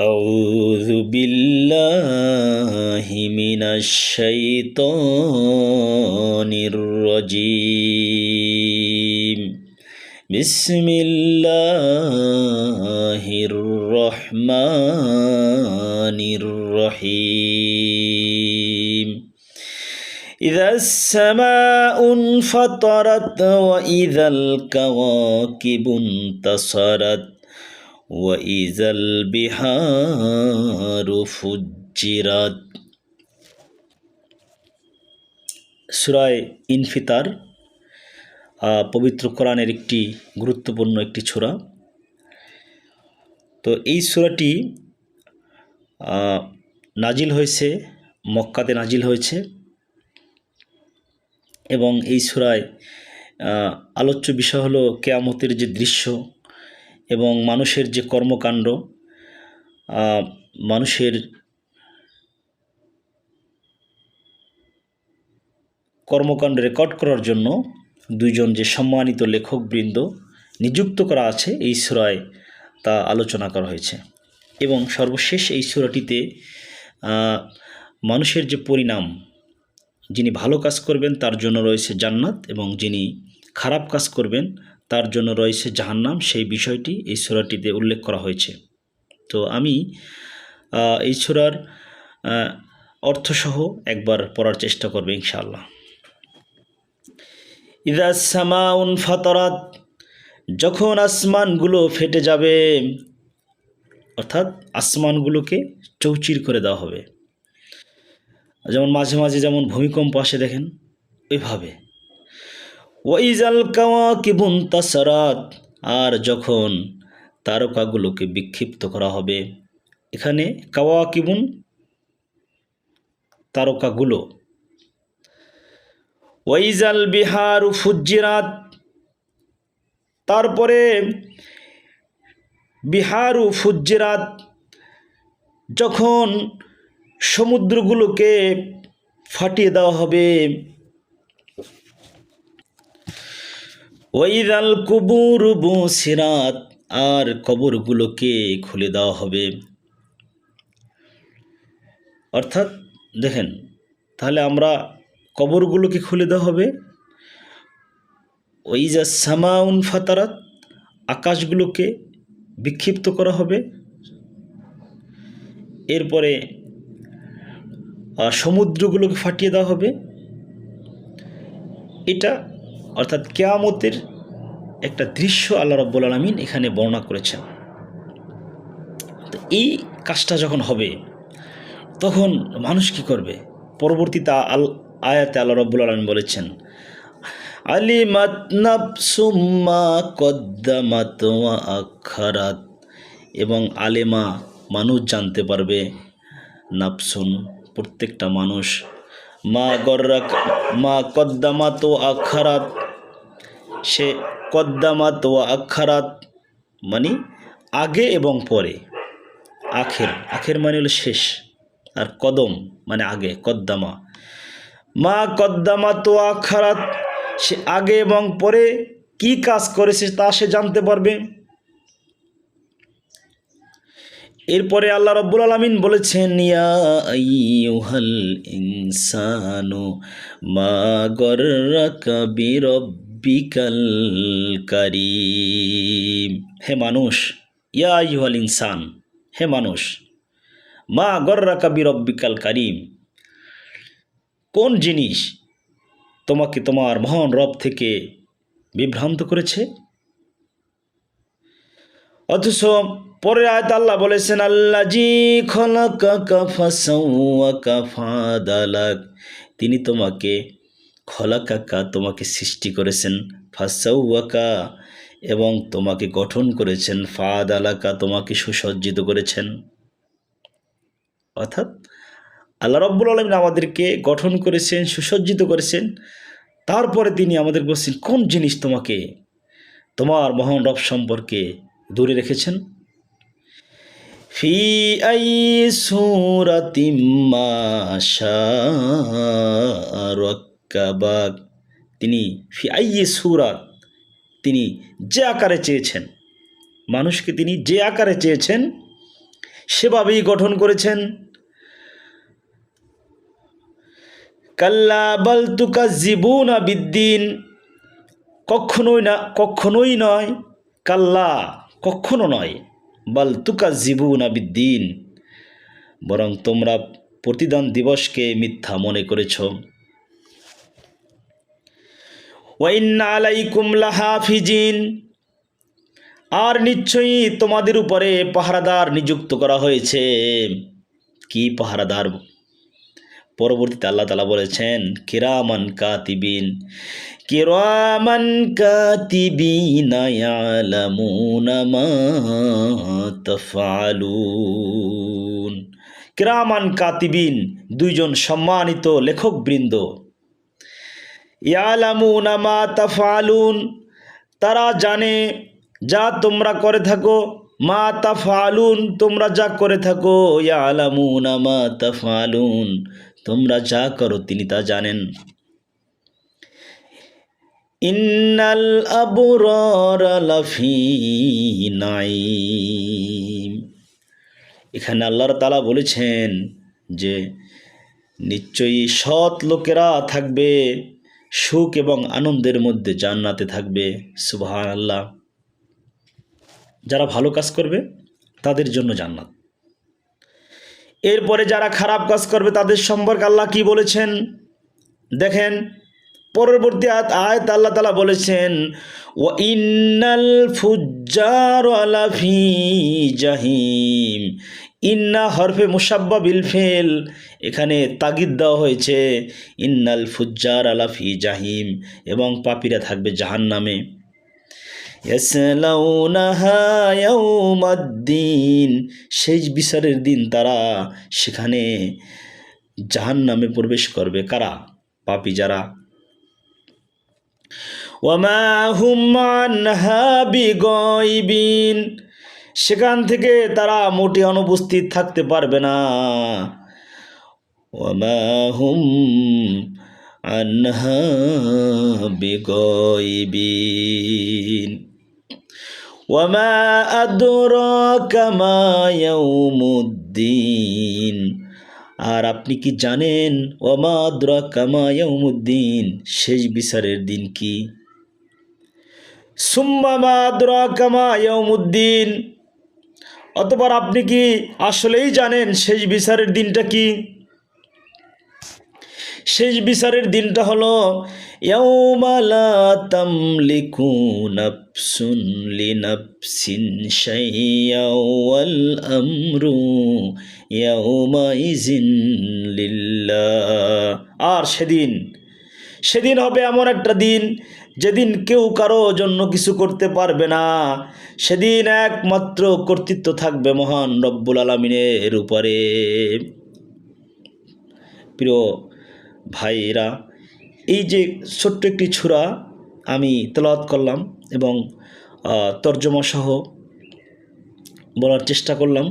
أعوذ بالله من الشيطان الرجيم بسم الله الرحمن الرحيم إذا السماء انفطرت وإذا الكواكب انتصرت وإذا البحار فجرت সুরায় ইনফিতার আহ, পবিত্র কোরআনের একটি গুরুত্বপূর্ণ একটি ছোরা তো এই সুরাটি আহ, নাজিল হয়েছে মক্কাতে নাজিল হয়েছে এবং এই সুরায় আহ, আলোচ্য বিষয় হলো কেয়ামতের যে দৃশ্য এবং মানুষের যে কর্মকাণ্ড মানুষের কর্মকাণ্ড রেকর্ড করার জন্য দুইজন যে সম্মানিত লেখকবৃন্দ নিযুক্ত করা আছে এই সুরায় তা আলোচনা করা হয়েছে। এবং সর্বশেষ এই সুরাটিতে মানুষের যে পরিণাম, যিনি ভালো কাজ করবেন তার জন্য রয়েছে জান্নাত এবং যিনি খারাপ কাজ করবেন তার জন্য রয়েছে জাহান্নাম। সেই বিষয়টি এই সুরাটিতে উল্লেখ করা হয়েছে। তো আমি এই সুরার অর্থসহ একবার পড়ার চেষ্টা করবে ইনশাআল্লাহ। ইদা সামাউন ফাতরাত, যখন আসমানগুলো ফেটে যাবে, অর্থাৎ আসমানগুলোকে চৌচির করে দেওয়া হবে। যেমন মাঝে মাঝে যেমন ভূমিকম্প আসে দেখেন, ওইভাবে। ওয়াইজাল কাওয়া কিবুন তাসারাত, আর যখন তারকাগুলোকে বিক্ষিপ্ত করা হবে, এখানে কাওয়া কিবুন তারকাগুলো। ওয়াইজাল বিহার ফুজিরাত তারপরে বিহারু ফুজিরাত যখন সমুদ্রগুলোকে ফাটিয়ে দেওয়া হবে ওইদাল কুবুর সিরাত আর কবরগুলোকে খুলে দেওয়া হবে। অর্থাৎ দেখেন, তাহলে আমরা কবরগুলোকে খুলে দেওয়া হবে। ওই যা সামাউন ফাতারাত, আকাশগুলোকে বিক্ষিপ্ত করা হবে। এরপরে সমুদ্রগুলোকে ফাটিয়ে দেওয়া হবে। এটা অর্থাৎ কেয়ামতের একটা দৃশ্য আল্লাহ রব্বুল আলমিন এখানে বর্ণনা করেছেন। তো এই কাজটা যখন হবে, তখন মানুষ কি করবে? পরবর্তীতে আল, আয়াতে আল্লাহ রব্বুল আলমিন বলেছেন, আলিমাত আখারাত। এবং আলেমা মানুষ জানতে পারবে, নাফসুন প্রত্যেকটা মানুষ মা গর্রা মা কদ্দামাত ও আখারাত। সে কদ্দামাত ও আখারাত মানে আগে এবং পরে। আখের আখের মানে হলো শেষ আর কদম মানে আগে, কদ্দামা। মা কদ্দামা তো আখারাত, সে আগে এবং পরে কি কাজ করেছে তা সে জানতে পারবে। এরপরে আল্লাহ রব্বুল আলমিন বলেছেন, ইয়া আইয়ুহাল ইনসানু মা গর্রাকা বিরব্বিকাল কারীম। হে মানুষ, ইয়া আইয়ুহাল ইনসান, হে মানুষ, মা গর্রাকা বিরব্বিকাল কারীম, কোন জিনিস তোমাকে তোমার মহান রব থেকে বিভ্রান্ত করেছে? অথচ পরে আয়ত আল্লাহ বলেছেন আল্লাহ জি ফাদালাক তিনি তোমাকে খলাকাকা, তোমাকে সৃষ্টি করেছেন ফাসাউয়াকা এবং তোমাকে গঠন করেছেন ফাদ আলাকা তোমাকে সুসজ্জিত করেছেন। অর্থাৎ আল্লাহ রব্বুল আলমিন আমাদেরকে গঠন করেছেন, সুসজ্জিত করেছেন। তারপরে তিনি আমাদের বলছেন, কোন জিনিস তোমাকে, তোমার মহান রব সম্পর্কে দূরে রেখেছেন। ফি আই সুরাতিম্মা শারাক্কাবাক তিনি ফি আই সুরাত তিনি যে আকারে চেয়েছেন, মানুষকে তিনি যে আকারে চেয়েছেন, সেভাবেই গঠন করেছেন। কাল্লা বাল তুকা জীবুনা বিদ্দিন, কখনোই না, কখনোই নয়, কাল্লা কখনো নয়, বাল তুকা জীবুনা বিদ্দিন। বরং তোমরা প্রতিদান দিবসকে মিথ্যা মনে করেছ। ওয়াইন্না আলাইকুম লাহাফিজিন। আর নিশ্চয়ই তোমাদের উপরে পাহারাদার নিযুক্ত করা হয়েছে। কি পাহারাদার? পরবর্তীতে আল্লাহ তালা বলেছেন, কিরামান কাতিবিন কিরামান কাতিবিন কিরামান কাতিবিন, দুইজন সম্মানিত লেখকবৃন্দ। ইয়ালামুনা মা তাফআলুন, তারা জানে, যা তোমরা করে থাকো, মা তাফালুন তোমরা যা করে থাকো, ইয়ালামুনা মা তাফালুন তোমরা যা করো তিনি তা জানেন। ইন্নাল আবরার লাফি এখানে আল্লাহর তালা বলেছেন যে, নিশ্চয়ই সৎ লোকেরা থাকবে, সুখ এবং আনন্দের মধ্যে জান্নাতে থাকবে সুবহান আল্লাহ যারা ভালো কাজ করবে, তাদের জন্য জান্নাত। এরপরে যারা খারাপ কাজ করবে তাদের সম্পর্কে আল্লাহ কি বলেছেন? দেখেন, পরবর্তী আয়াত আল্লাহ তালা বলেছেন ও ইন্নাল ফুজ্জার আলাফি জাহিম। ইন্না হরফে মুসাব্বা বিলফেল এখানে তাগিদ দেওয়া হয়েছে, ইন্নাল ফুজ্জার আলাফি জাহিম। এবং পাপিরা থাকবে জাহান নামে ইয়াউমাদ্দিন। শেষ বিচারের দিন তারা সেখানে জাহান নামে প্রবেশ করবে। কারা? পাপি যারা। ওয়ামা হুম আনহা বিগয়বিন। সেখান থেকে তারা মোটে অনুপস্থিত থাকতে পারবে না। ওয়ামা হুম আনহা বিগয়বিন। وما أدراك ما يوم الدين আর আপনি কি জানেন ওমা আদরা কামা ইয়াউমুদ্দিন শেষ বিচারের দিন কি সুম্মা মা আদরা কামা ইয়াউমুদ্দিন অতবার আপনি কি আসলেই জানেন শেষ বিচারের দিনটা কি শেষ বিচারের দিনটা হলো আমরু আর সেদিন সেদিন হবে এমন একটা দিন, যেদিন কেউ কারও জন্য কিছু করতে পারবে না। সেদিন একমাত্র কর্তৃত্ব থাকবে মহান রব্বুল আলমিনের উপরে। প্রিয় ভাইরা এই যে ছোট্ট একটি ছুরা আমি তেলাওয়াত করলাম এবং তর্জমা সহ বলার চেষ্টা করলাম,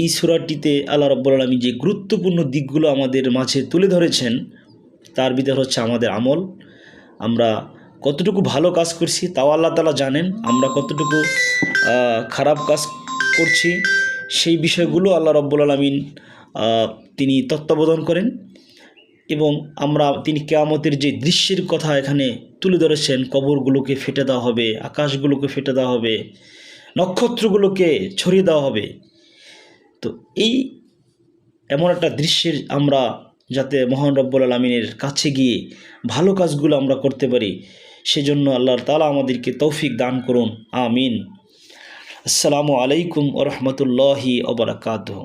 এই সুরাটিতে আল্লাহ রব্বুল আলমী যে গুরুত্বপূর্ণ দিকগুলো আমাদের মাঝে তুলে ধরেছেন, তার ভিতর হচ্ছে আমাদের আমল। আমরা কতটুকু ভালো কাজ করছি তাও আল্লাহ তালা জানেন, আমরা কতটুকু খারাপ কাজ করছি, সেই বিষয়গুলো আল্লাহ রব্বুল আলমিন তিনি তত্ত্বাবধান করেন। এবং আমরা তিনি কেয়ামতের যে দৃশ্যের কথা এখানে তুলে ধরেছেন, কবরগুলোকে ফেটে দেওয়া হবে, আকাশগুলোকে ফেটে দেওয়া হবে, নক্ষত্রগুলোকে ছড়িয়ে দেওয়া হবে। তো এই এমন একটা দৃশ্যের আমরা যাতে মহান রব্বুল আলমিনের কাছে গিয়ে ভালো কাজগুলো আমরা করতে পারি, সেজন্য আল্লাহর তালা আমাদেরকে তৌফিক দান করুন, আমিন। আসসালামু আলাইকুম ওরহমতুল্লাহি ওবরাকাতহ